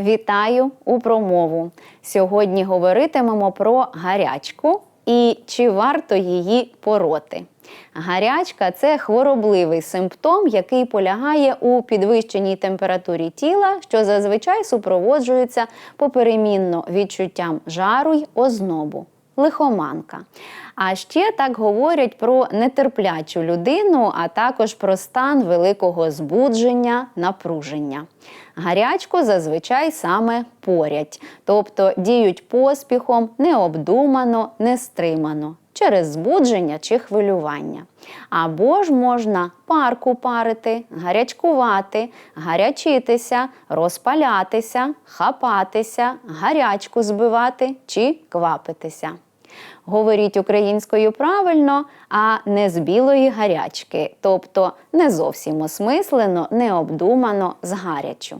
Вітаю у промову. Сьогодні говоритимемо про гарячку і чи варто її пороти. Гарячка це хворобливий симптом, який полягає у підвищеній температурі тіла, що зазвичай супроводжується поперемінно відчуттям жару й ознобу. Лихоманка. А ще так говорять про нетерплячу людину, а також про стан великого збудження, напруження. Гарячку зазвичай саме порять, тобто діють поспіхом, необдумано, нестримано через збудження чи хвилювання. Або ж можна парку парити, гарячкувати, гарячитися, розпалятися, хапатися, гарячку збивати чи квапитися. Говоріть українською правильно, а не з білої гарячки, тобто не зовсім осмислено, необдумано гарячу.